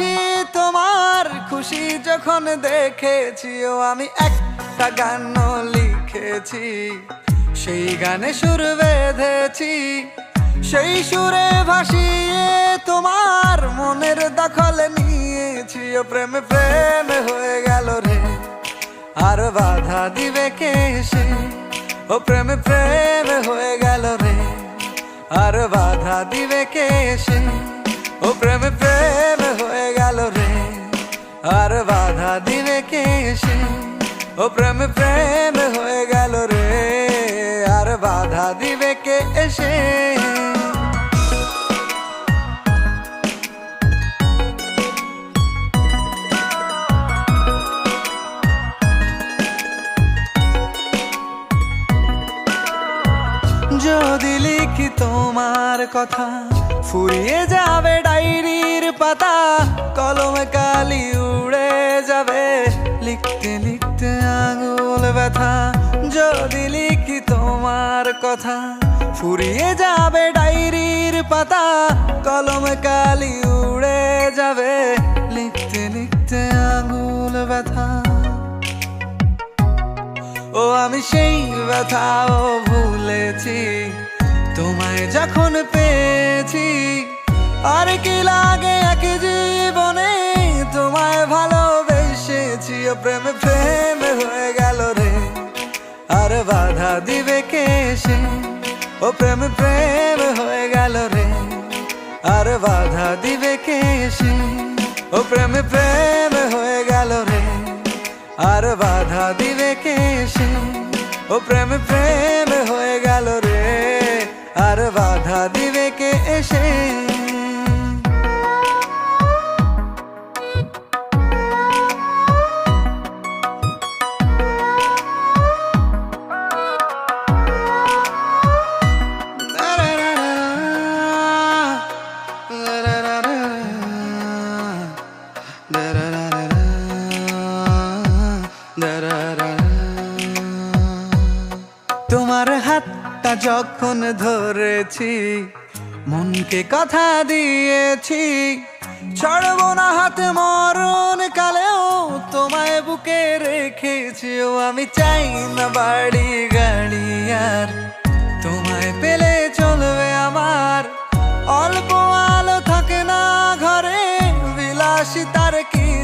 হাসি তোমার খুশি যখন দেখেছি, ও আমি একটা গান লিখেছি। সেই গানে সুর বেঁধেছি, সেই সুরে ভাসিয়ে তোমার মনের দখল নিয়েছি। ও প্রেম প্রেম হয়ে গেল রে, আর বাধা দিবে কে সে? ও প্রেম প্রেম হয়ে গেল রে, আর বাধা দিবে কে সে? ও প্রেমে, প্রেম আর বাধা দিবে কে সে ও প্রেমে, প্রেম হয়ে গেল রে। আর বাধা দিবে কে এসে? যদি লিখি তোমার কথা, ফুরিয়ে যাবে ডায়েরির পাতা, কলম কালি ব্যথা যদি লিখি তোমার কথা, ফুরিয়ে যাবে ডায়েরির পাতা, কলমে কালি উড়ে যাবে, লিখতে লিখতে আঙুল ব্যথা। ও আমি সেই ব্যথাও ভুলেছি, তোমায় যখন পেয়েছি, আর কি লাগে এক জীবনে, তোমায় ভালোবেসেছি ও প্রেম প্রেম ও প্রেম প্রেম হয়ে গেল রে। আর বাধা দিবে কে এসে? ও প্রেম প্রেম হয়ে গেল রে। আর বাধা দিবে কে এসে? ও প্রেম প্রেম তোমার হাতটা যখন ধরেছি মনকে কথা দিয়েছি ছাড়বো না হাতে মরণ কালেও তোমায় বুকে রেখেছি ও আমি চাই না বাড়ি গাড়ি আর তোমায় পেলে চলবে আমার অল্প আলো থাকে না ঘরে বিলাসী তার কি